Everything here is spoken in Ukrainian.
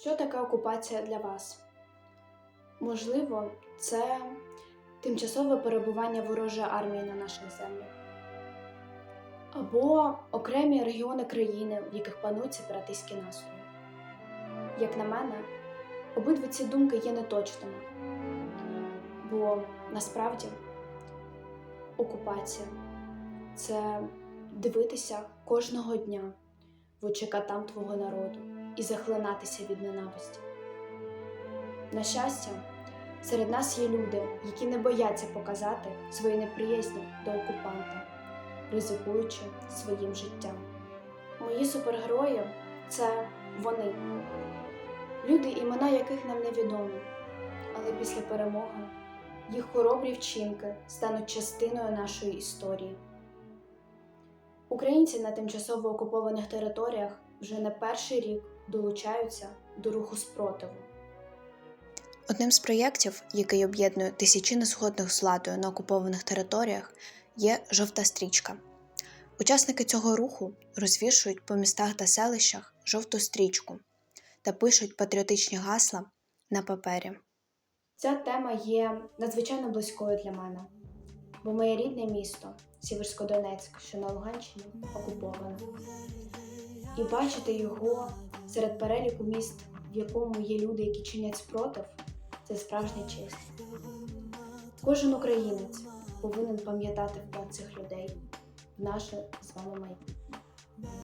Що таке окупація для вас? Можливо, це тимчасове перебування ворожої армії на наших землях. Або окремі регіони країни, в яких панують сепаратистські настрої. Як на мене, обидві ці думки є неточними, бо насправді окупація це дивитися кожного дня в очі катам твого народу і захлинатися від ненависті. На щастя, серед нас є люди, які не бояться показати свої неприязні до окупанта, ризикуючи своїм життям. Мої супергерої це вони, люди, імена яких нам невідомі, але після перемоги їх хоробрі вчинки стануть частиною нашої історії. Українці на тимчасово окупованих територіях вже не перший рік долучаються до руху спротиву. Одним з проєктів, який об'єднує тисячі незгодних з владою на окупованих територіях, є жовта стрічка. Учасники цього руху розвішують по містах та селищах жовту стрічку та пишуть патріотичні гасла на папері. Ця тема є надзвичайно близькою для мене, бо моє рідне місто Сіверськодонецьк, що на Луганщині, окуповане. І бачити його серед переліку міст, в якому є люди, які чинять спротив, це справжня честь. Кожен українець повинен пам'ятати вклад цих людей в наше з вами майбутнє.